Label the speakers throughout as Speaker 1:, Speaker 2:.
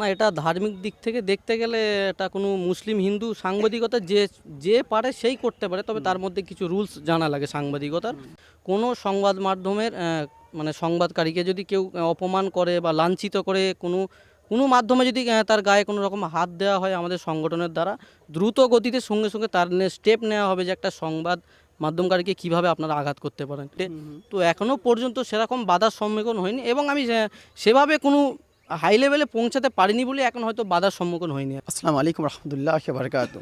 Speaker 1: না এটা ধার্মিক দিক থেকে দেখতে গেলে এটা কোনো মুসলিম হিন্দু সাংবাদিকতা যে যে পারে সেই করতে পারে তবে তার মধ্যে কিছু রুলস জানা লাগে সাংবাদিকতার। কোনো সংবাদ মাধ্যমের মানে সংবাদকারীকে যদি কেউ অপমান করে বা লাঞ্ছিত করে কোনো কোনো মাধ্যমে যদি তার গায়ে কোনো রকম হাত দেওয়া হয় আমাদের সংগঠনের দ্বারা দ্রুত গতিতে সঙ্গে সঙ্গে তার স্টেপ নেওয়া হবে যে একটা সংবাদ মাধ্যমকারীকে কীভাবে আপনারা আঘাত করতে পারেন। তো এখনও পর্যন্ত সেরকম বাধার সম্মুখীন হয়নি এবং আমি সেভাবে কোনো হাই লেভেলে পৌঁছাতে পারিনি বলে এখন হয়তো বাধার সম্মুখীন হয়নি
Speaker 2: আসসালামু আলাইকুম রহমতুল্লাহ বারকাত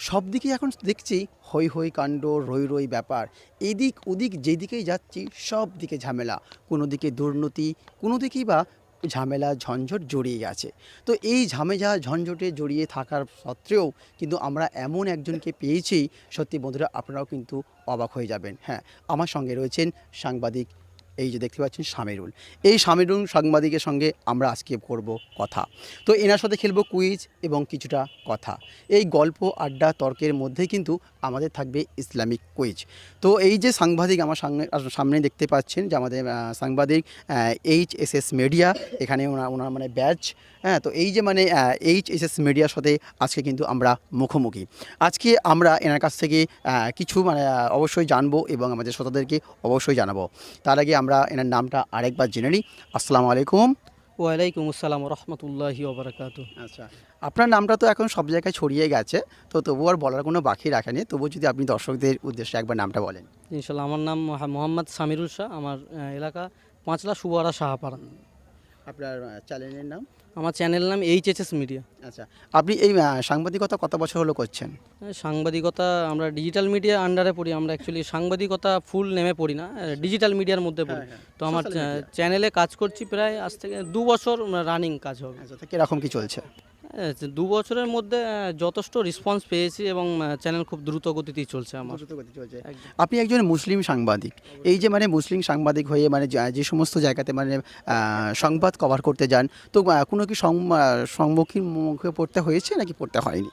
Speaker 2: সব দিকে এখন দেখছি হই হই কাণ্ড, রই রই ব্যাপার। এদিক ওদিক যেদিকেই যাচ্ছি, সব দিকে ঝামেলা। কোনো দিকে দুর্নীতি, কোনো দিকেই বা ঝামেলা, ঝঞ্ঝট জড়িয়ে গেছে তো এই ঝামেলা, ঝঞ্ঝটে জড়িয়ে থাকার সত্ত্বেও কিন্তু আমরা এমন একজনকে পেয়েছি, সত্যি বন্ধুরা, আপনারাও কিন্তু অবাক হয়ে যাবেন। হ্যাঁ আমার সঙ্গে রয়েছেন সাংবাদিক এই যে দেখতে পাচ্ছেন সামিরুল। এই সামিরুল সাংবাদিকের সঙ্গে আমরা আজকে করব কথা। তো এনার সাথে খেলব কুইজ এবং কিছুটা কথা। এই গল্প, আড্ডা, তর্কের মধ্যে কিন্তু আমাদের থাকবে ইসলামিক কুইজ তো এই যে সাংবাদিক আমার সামনে সামনে দেখতে পাচ্ছেন যে আমাদের সাংবাদিক এইচ এস এস মিডিয়া এখানে ওনার ওনার মানে ব্যাচ হ্যাঁ তো এই যে মানে এইচ এস এস মিডিয়ার সাথে আজকে কিন্তু আমরা মুখোমুখি। আজকে আমরা এনার কাছ থেকে কিছু মানে অবশ্যই জানব এবং আমাদের শ্রোতাদেরকে অবশ্যই জানাব। তার আগে আমরা এনার নামটা আরেকবার জেনে নিই। আসসালামু আলাইকুম।
Speaker 1: ওয়ালাইকুম আসসালাম রহমতুল্লাহি ওবরাকাতু।
Speaker 2: আচ্ছা আপনার নামটা তো এখন সব জায়গায় ছড়িয়ে গেছে তো তবুও আর বলার কোনো বাকি রাখেনি তবুও যদি আপনি দর্শকদের উদ্দেশ্যে একবার নামটা বলেন।
Speaker 1: ইনশাল্লাহ আমার নাম মোহা- মোহাম্মদ সামিরুল শাহ আমার এলাকা পাঁচলা সুবারা শাহপাড়া
Speaker 2: আপনার চ্যানেলের নাম?
Speaker 1: আমার চ্যানেল নাম এইচএসএস এস এস মিডিয়া।
Speaker 2: আচ্ছা আপনি এই সাংবাদিকতা কত বছর হলো করছেন?
Speaker 1: সাংবাদিকতা আমরা ডিজিটাল মিডিয়া আন্ডারে পড়ি আমরা অ্যাকচুয়ালি সাংবাদিকতা ফুল নেমে পড়ি না ডিজিটাল মিডিয়ার মধ্যে পড়ি।
Speaker 2: হ্যাঁ,
Speaker 1: তো আমার চ্যানেলে কাজ করছি প্রায় আজ থেকে দু বছর রানিং কাজ হবে।
Speaker 2: আচ্ছা কীরকম কি চলছে?
Speaker 1: হ্যাঁ, দু বছরের মধ্যে যথেষ্ট রেসপন্স পেয়েছি এবং চ্যানেল খুব দ্রুত গতিতেই চলছে আমার।
Speaker 2: আপনি একজন মুসলিম সাংবাদিক। এই যে মানে মুসলিম সাংবাদিক হয়ে মানে যে সমস্ত জায়গাতে মানে সংবাদ কভার করতে যান তো কোনো কি সম্মুখীন মুখে পড়তে হয়েছে নাকি পড়তে হয়নি?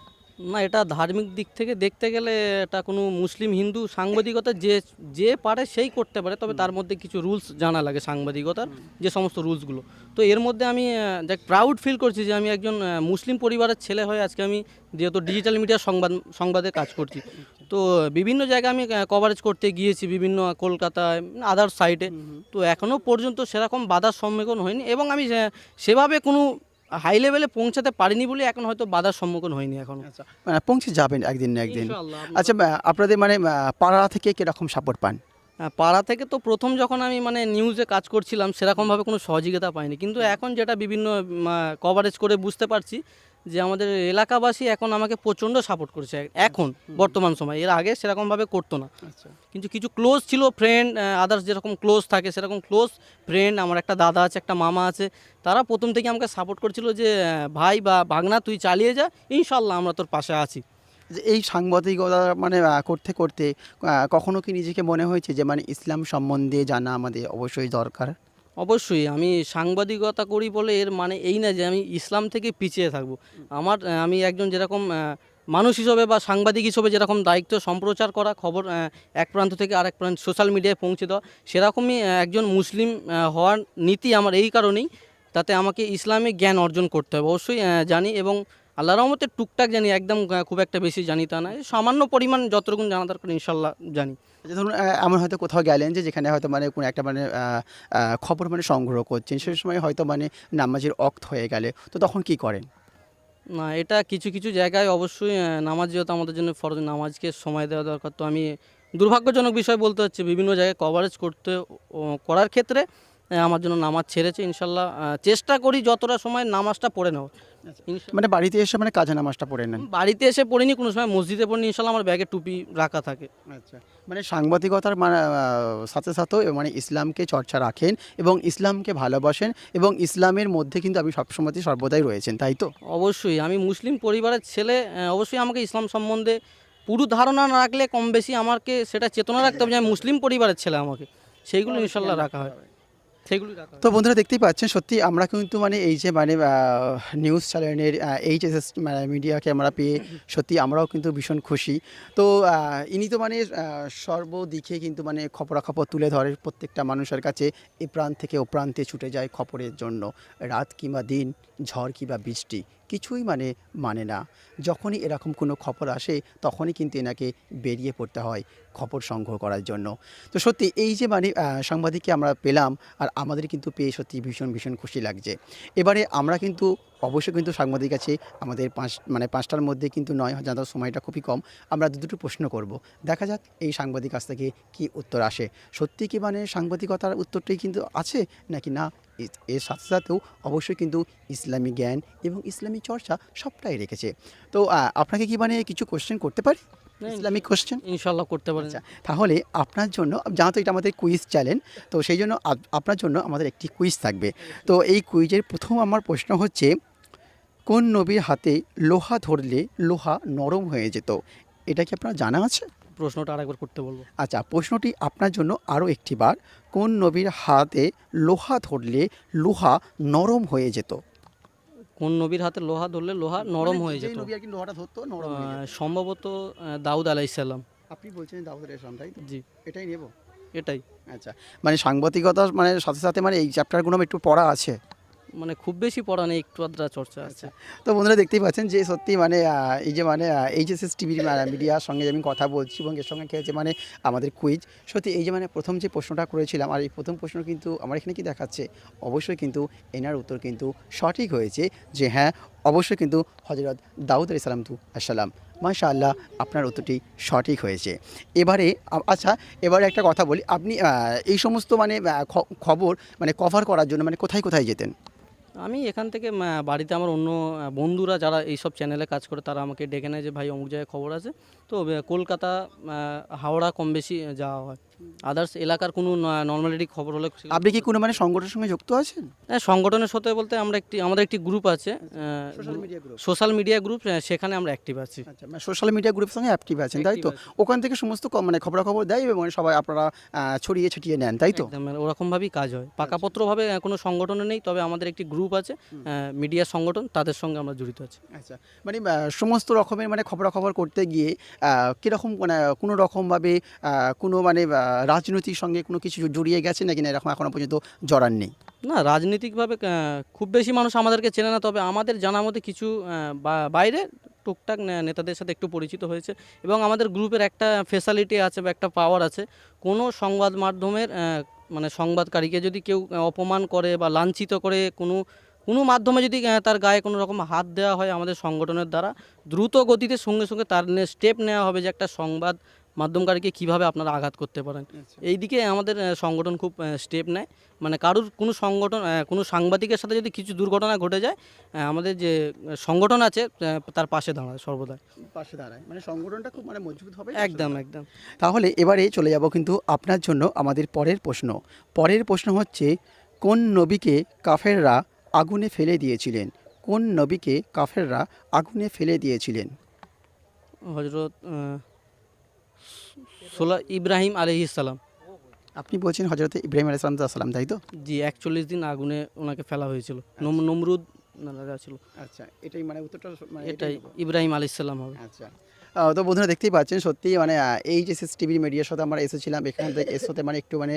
Speaker 1: না এটা ধার্মিক দিক থেকে দেখতে গেলে এটা কোনো মুসলিম হিন্দু সাংবাদিকতা যে যে পারে সেই করতে পারে তবে তার মধ্যে কিছু রুলস জানা লাগে সাংবাদিকতার যে সমস্ত রুলসগুলো। তো এর মধ্যে আমি দেখ প্রাউড ফিল করছি যে আমি একজন মুসলিম পরিবারের ছেলে হয়ে আজকে আমি যেহেতু ডিজিটাল মিডিয়া সংবাদ সংবাদে কাজ করছি। তো বিভিন্ন জায়গায় আমি কভারেজ করতে গিয়েছি বিভিন্ন কলকাতায় আদার সাইটে তো এখনও পর্যন্ত সেরকম বাধার সম্মুখীন হয়নি এবং আমি সেভাবে কোনো হাই লেভেলে পৌঁছাতে পারিনি বলে এখন হয়তো বাধার সম্মুখীন হয়নি এখন।
Speaker 2: আচ্ছা মানে পৌঁছে যাবেন একদিন না একদিন। আচ্ছা আপনাদের মানে পাড়া থেকে কীরকম সাপোর্ট পান?
Speaker 1: হ্যাঁ, পাড়া থেকে তো প্রথম যখন আমি মানে নিউজে কাজ করছিলাম সেরকমভাবে কোনো সহযোগিতা পাইনি। কিন্তু এখন যেটা বিভিন্ন কভারেজ করে বুঝতে পারছি যে আমাদের এলাকাবাসী এখন আমাকে প্রচণ্ড সাপোর্ট করছে এখন বর্তমান সময়। এর আগে সেরকমভাবে করতো না।
Speaker 2: আচ্ছা।
Speaker 1: কিন্তু কিছু ক্লোজ ছিল ফ্রেন্ড আদার্স যেরকম ক্লোজ থাকে সেরকম ক্লোজ ফ্রেন্ড আমার একটা দাদা আছে একটা মামা আছে তারা প্রথম থেকে আমাকে সাপোর্ট করছিল যে ভাই বা ভাগনা তুই চালিয়ে যা ইনশাল্লাহ আমরা তোর পাশে আছি।
Speaker 2: যে এই সাংবাদিকতা মানে করতে করতে কখনো কি নিজেকে মনে হয়েছে যে মানে ইসলাম সম্বন্ধে জানা আমাদের অবশ্যই দরকার?
Speaker 1: অবশ্যই আমি সাংবাদিকতা করি বলে এর মানে এই না যে আমি ইসলাম থেকে পিছিয়ে থাকব। আমার আমি একজন যেরকম মানুষ হিসেবে বা সাংবাদিক হিসেবে যেরকম দায়িত্ব সম্প্রচার করা, খবর এক প্রান্ত থেকে আরেক প্রান্ত সোশ্যাল মিডিয়ায় পৌঁছে দেওয়া, সেরকমই একজন মুসলিম হওয়ার নীতি আমার এই কারণেই, তাতে আমাকে ইসলামিক জ্ঞান অর্জন করতে হবে। অবশ্যই জানি এবং আল্লাহ রহমতের টুকটাক জানি, একদম খুব একটা বেশি জানি তা নয় সামান্য পরিমাণ যতটুকু জানা দরকার, ইনশাল্লাহ জানি।
Speaker 2: আচ্ছা ধরুন এমন হয়তো কোথাও গেলেন যে যেখানে হয়তো মানে কোনো একটা মানে খবর মানে সংগ্রহ করছেন সেই সময় হয়তো মানে নামাজের অক্ত হয়ে গেলে। তো তখন কি করেন?
Speaker 1: না, এটা কিছু কিছু জায়গায় অবশ্যই নামাজ যেহেতু আমাদের জন্য ফরজ, নামাজকে সময় দেওয়া দরকার। তো আমি দুর্ভাগ্যজনক বিষয় বলতে হচ্ছে, বিভিন্ন জায়গায় কভারেজ করতে করার ক্ষেত্রে আমার জন্য নামাজ ছেড়েছে ইনশাল্লাহ চেষ্টা করি যতটা সময় নামাজটা পড়ে নেওয়া
Speaker 2: মানে বাড়িতে এসে মানে কাজে নামাজটা পড়ে নেন?
Speaker 1: বাড়িতে এসে পড়িনি কোনো সময় মসজিদে পড়িনি ইনশাল্লাহ আমার ব্যাগে টুপি রাখা থাকে।
Speaker 2: আচ্ছা মানে সাংবাদিকতার মানে সাথে সাথেও মানে ইসলামকে চর্চা রাখেন এবং ইসলামকে ভালোবাসেন এবং ইসলামের মধ্যে কিন্তু আপনি সবসময় সর্বদাই রয়েছেন তাই তো?
Speaker 1: অবশ্যই আমি মুসলিম পরিবারের ছেলে অবশ্যই আমাকে ইসলাম সম্বন্ধে পুরো ধারণা না রাখলে কম বেশি আমাকে সেটা চেতনা রাখতে হবে যে আমি মুসলিম পরিবারের ছেলে আমাকে। সেইগুলো ইনশাল্লাহ রাখা হয়। রাখা হয়।
Speaker 2: তো বন্ধুরা দেখতেই পাচ্ছেন, সত্যি আমরা কিন্তু মানে এই যে মানে নিউজ চ্যানেলের এইচ এস এস মিডিয়াকে আমরা পেয়ে সত্যি আমরাও কিন্তু ভীষণ খুশি। তো ইনি তো মানে সর্বদিকে কিন্তু মানে খবরাখবর তুলে ধরে প্রত্যেকটা মানুষের কাছে, এ প্রান্ত থেকে ও প্রান্তে ছুটে যায় খবরের জন্য। রাত কিংবা দিন, ঝড় কিংবা বৃষ্টি। কিছুই মানে মানে না। যখনই এরকম কোনো খবর আসে, তখনই কিন্তু এনাকে বেরিয়ে পড়তে হয় খবর সংগ্রহ করার জন্য। তো সত্যি এই যে মানে সাংবাদিককে আমরা পেলাম আর আমাদের কিন্তু পেয়ে সত্যি ভীষণ ভীষণ খুশি লাগছে। এবারে আমরা কিন্তু অবশ্যই কিন্তু সাংবাদিক আছে, আমাদের পাঁচ মানে পাঁচটার মধ্যে কিন্তু নয় যাদের সময়টা খুবই কম। আমরা দু, দুটো প্রশ্ন করব। দেখা যাক এই সাংবাদিক কাছ থেকে কী উত্তর আসে। সত্যি কি মানে সাংবাদিকতার উত্তরটাই কিন্তু আছে, নাকি না? এর সাথে সাথেও অবশ্যই কিন্তু ইসলামী জ্ঞান এবং ইসলামী চর্চা সবটাই রেখেছে। তো আপনাকে কি মানে কিছু কোশ্চেন করতে পারি? ইসলামিক কোশ্চেন
Speaker 1: ইনশাল্লাহ করতে পারেন।
Speaker 2: আচ্ছা তাহলে আপনার জন্য জানো তো এটা আমাদের কুইজ চ্যানেল তো সেই জন্য আপনার জন্য আমাদের একটি কুইজ থাকবে। তো এই কুইজের প্রথম আমার প্রশ্ন হচ্ছে কোন নবীর হাতে লোহা ধরলে লোহা নরম হয়ে যেত? এটা কি আপনার জানা আছে?
Speaker 1: প্রশ্নটা আরেকবার করতে বলব।
Speaker 2: আচ্ছা প্রশ্নটি আপনার জন্য আরও একটি বার। কোন নবীর হাতে লোহা ধরলে লোহা নরম হয়ে যেত?
Speaker 1: কোন নবীর হাতে লোহা ধরলে লোহা নরম হয়ে যেত?
Speaker 2: আর কি লোহাটা ধরতো নরম
Speaker 1: সম্ভবত দাউদ আলাইসাল্লাম
Speaker 2: আপনি বলছেন দাউদ আলাইহিস তাই তো?
Speaker 1: জি।
Speaker 2: এটাই নেব?
Speaker 1: এটাই।
Speaker 2: আচ্ছা মানে সাংবাদিকতা মানে সাথে সাথে মানে এই চ্যাপ্টারগুলো একটু পড়া আছে।
Speaker 1: মানে খুব বেশি পড়া নেই, একটু আদ্রা চর্চা আছে।
Speaker 2: তো বন্ধুরা দেখতেই পাচ্ছেন যে সত্যি মানে এই যে মানে এইচএসএস টিভির মিডিয়ার সঙ্গে আমি কথা বলছি এবং এর সঙ্গে কি হয়েছে মানে আমাদের কুইজ সত্যি এই যে মানে প্রথম যে প্রশ্নটা করেছিলাম, আর এই প্রথম প্রশ্ন কিন্তু আমার এখানে কি দেখাচ্ছে? অবশ্যই কিন্তু এনার উত্তর কিন্তু সঠিক হয়েছে যে হ্যাঁ অবশ্যই কিন্তু হজরত দাউদ আলি সালাম তু আসসালাম মাশা আল্লাহ আপনার উত্তরটি সঠিক হয়েছে। এবারে আচ্ছা এবারে একটা কথা বলি, আপনি এই সমস্ত মানে খবর মানে কভার করার জন্য মানে কোথায় কোথায় যেতেন?
Speaker 1: আমি এখান থেকে বাড়িতে আমার অন্য বন্ধুরা যারা এইসব চ্যানেলে কাজ করে তারা আমাকে ডেকে নেয় যে, ভাই, অমুক জায়গায় খবর আছে? তো কলকাতা হাওড়া কম বেশি যাওয়া হয়। আদার্স এলাকার কোনো নর্মালিটি খবর হলে
Speaker 2: আপনি কি কোনো মানে সংগঠনের সঙ্গে যুক্ত আছেন?
Speaker 1: হ্যাঁ সংগঠনের সাথে বলতে আমরা একটি আমাদের একটি গ্রুপ আছে
Speaker 2: সোশ্যাল মিডিয়া গ্রুপ
Speaker 1: সেখানে আমরা অ্যাক্টিভ আছি।
Speaker 2: আচ্ছা মানে সোশ্যাল মিডিয়া গ্রুপের সঙ্গে অ্যাক্টিভ আছেন তাই তো? ওখান থেকে সমস্ত মানে খবরাখবর দেয় এবং সবাই আপনারা ছড়িয়ে ছিটিয়ে নেন তাই তো?
Speaker 1: একদম ওরকমভাবেই কাজ হয়। পাকাপত্রভাবে কোনো সংগঠনে নেই তবে আমাদের একটি গ্রুপ আছে মিডিয়া সংগঠন তাদের সঙ্গে আমরা জড়িত আছি।
Speaker 2: আচ্ছা মানে সমস্ত রকমের মানে খবরাখবর করতে গিয়ে কীরকম মানে কোনো রকমভাবে কোনো মানে রাজনৈতিক সঙ্গে কোনো কিছু জড়িয়ে গেছে নাকি না? এরকম এখনও পর্যন্ত জড়ান নেই।
Speaker 1: না, রাজনৈতিকভাবে খুব বেশি মানুষ আমাদেরকে চেনে না, তবে আমাদের জানা মতে কিছু বাইরে টুকটাক নেতাদের সাথে একটু পরিচিত হয়েছে এবং আমাদের গ্রুপের একটা ফেসালিটি আছে বা একটা পাওয়ার আছে। কোনো সংবাদ মাধ্যমের মানে সংবাদকারীকে যদি কেউ অপমান করে বা লাঞ্ছিত করে কোনো কোনো মাধ্যমে যদি তার গায়ে কোনো রকম হাত দেওয়া হয় আমাদের সংগঠনের দ্বারা, দ্রুত গতিতে সঙ্গে সঙ্গে তার স্টেপ নেওয়া হবে যে একটা সংবাদ মাধ্যমকারীকে কীভাবে আপনারা আঘাত করতে পারেন। এই দিকে আমাদের সংগঠন খুব স্টেপ নেয়। মানে কারুর কোনো সংগঠন কোনো সাংবাদিকের সাথে যদি কিছু দুর্ঘটনা ঘটে যায় আমাদের যে সংগঠন আছে তার পাশে দাঁড়ায় সর্বদা
Speaker 2: পাশে দাঁড়ায়। মানে সংগঠনটা খুব মানে মজবুত হবে
Speaker 1: একদম একদম।
Speaker 2: তাহলে এবারে চলে যাব কিন্তু আপনার জন্য আমাদের পরের প্রশ্ন। পরের প্রশ্ন হচ্ছে কোন নবীকে কাফেররা আগুনে ফেলে দিয়েছিলেন? কোন নবীকে কাফেররা আগুনে ফেলে দিয়েছিলেন?
Speaker 1: হজরত সোলা ইব্রাহিম আলহিসাল্লাম
Speaker 2: আপনি বলছেন হজরত ইব্রাহিম আলাইসালাম তাই তো?
Speaker 1: জি একচল্লিশ দিন আগুনে ওনাকে ফেলা হয়েছিল। নমরুদ না, না, ছিল।
Speaker 2: আচ্ছা এটাই মানে উত্তরটা
Speaker 1: এটাই ইব্রাহিম আলাইসাল্লাম হবে।
Speaker 2: আচ্ছা। তো বন্ধুরা দেখতেই পাচ্ছেন, সত্যি মানে এই যে এস টিভির মিডিয়ার সাথে আমরা এসেছিলাম। এখান থেকে এর সাথে মানে একটু মানে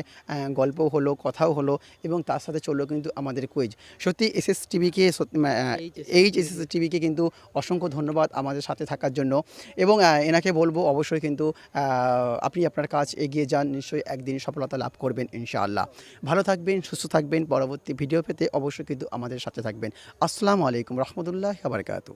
Speaker 2: গল্প হলো, কথাও হলো এবং তার সাথে চলল কিন্তু আমাদের কুইজ সত্যি এস এস টিভিকে এইচ এস এস টিভিকে কিন্তু অসংখ্য ধন্যবাদ আমাদের সাথে থাকার জন্য এবং এনাকে বলব অবশ্যই কিন্তু আপনি আপনার কাজ এগিয়ে যান, নিশ্চয়ই একদিন সফলতা লাভ করবেন, ইনশাআল্লাহ। ভালো থাকবেন, সুস্থ থাকবেন, পরবর্তী ভিডিও পেতে অবশ্যই কিন্তু আমাদের সাথে থাকবেন। আসসালামু আলাইকুম রহমতুল্লাহ বারকাতু